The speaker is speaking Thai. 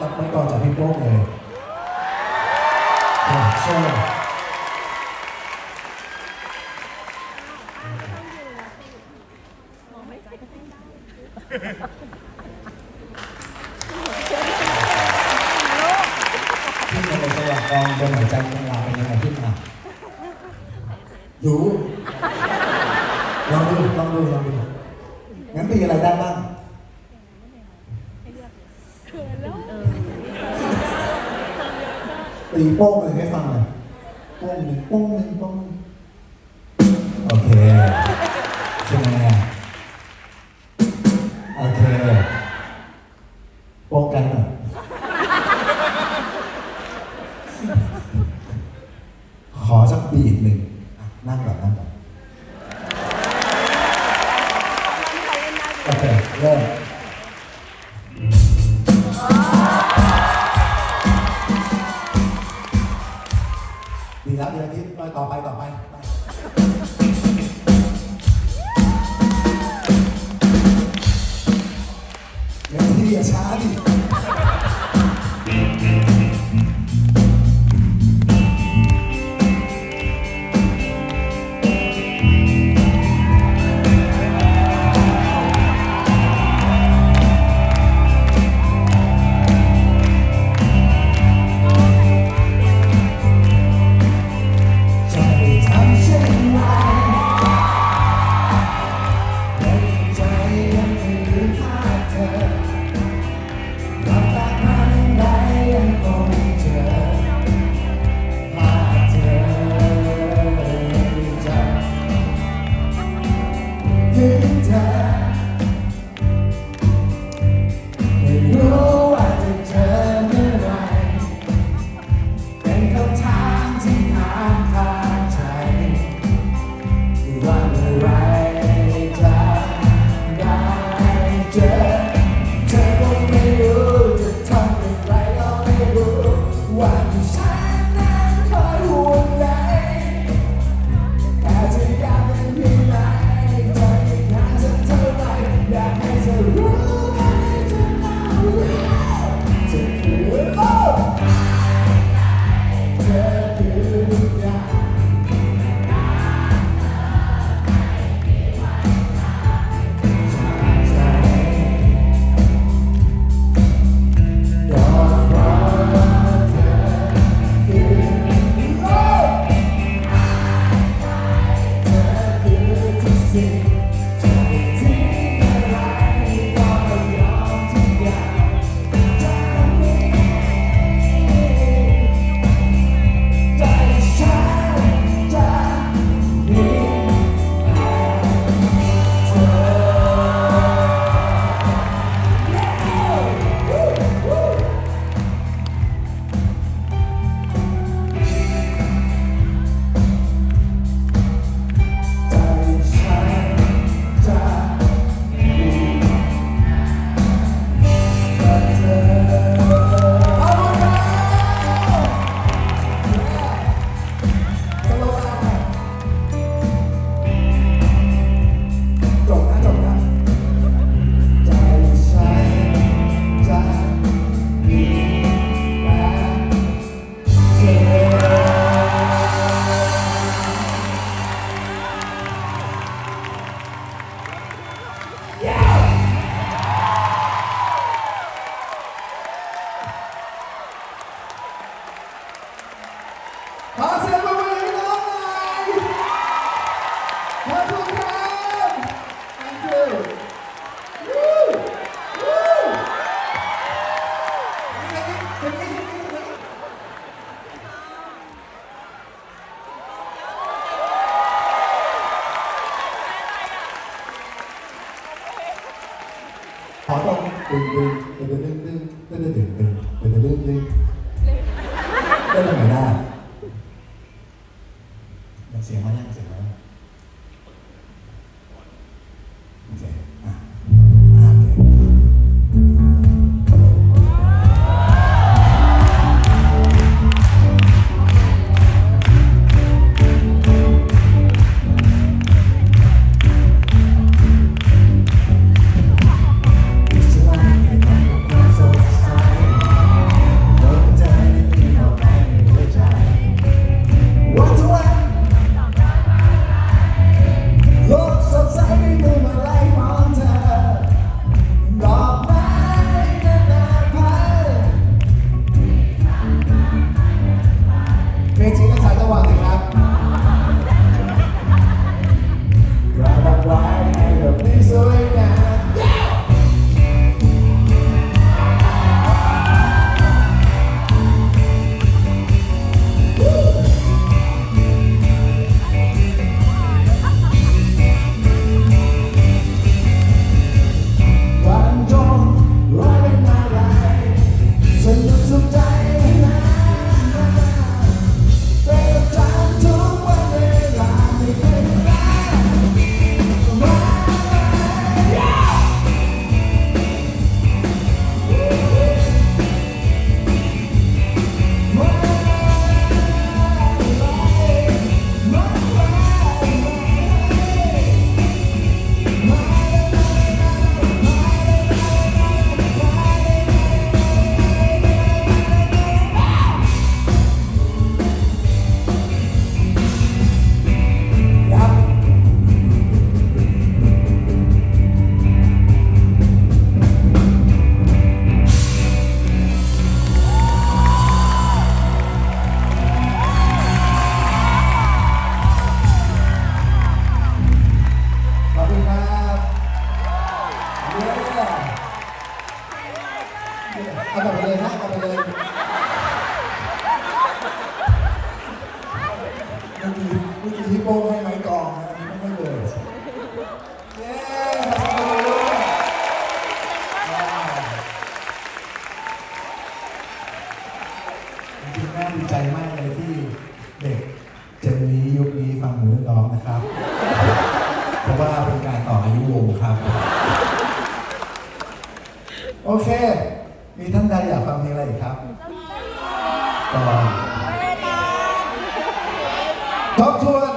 รับไม่ต่อจากพี่โป้งเลยโซ่พี่จะไปสว่างกองจดนหัวใจกำลัเป็นยังไงขึ้นมาดูลองดูลองดูลองดูงั้นมีอะไรได้บ้างีโป้งเลยให้ฟังหน่อยโป้งหนึ่งโป้งหนึ่งโป้งโอเคใช่ไหมโอเคโป้งกันหน่อยขอสักบีดหนึ่งนั่งก่อนนั่งก่อนโอเคเริ่ม Why? ขอต้องดึงดึงดึงดึงดึงดึงดึงดึงดึงดึงดึงได้ตรงไหนได้ เอากลับไปเลยนะเอาไปเลยเมื่อกี้เมื่อกี้ที่โป้งให้ไม้กองนะอันนี้ไม่ให้เลยเย้ขอบคุณด้วยว้าวจริงๆน่าดีใจมากเลยที่เด็กเจนนี้ยุคนี้ฟังหมูเรื่องร้องนะครับ เพราะว่าเป็นการต่ออายุวงครับ โอเค มีท่านใดอยากฟังเพลงอะไรอีกครับก่อนทบทวน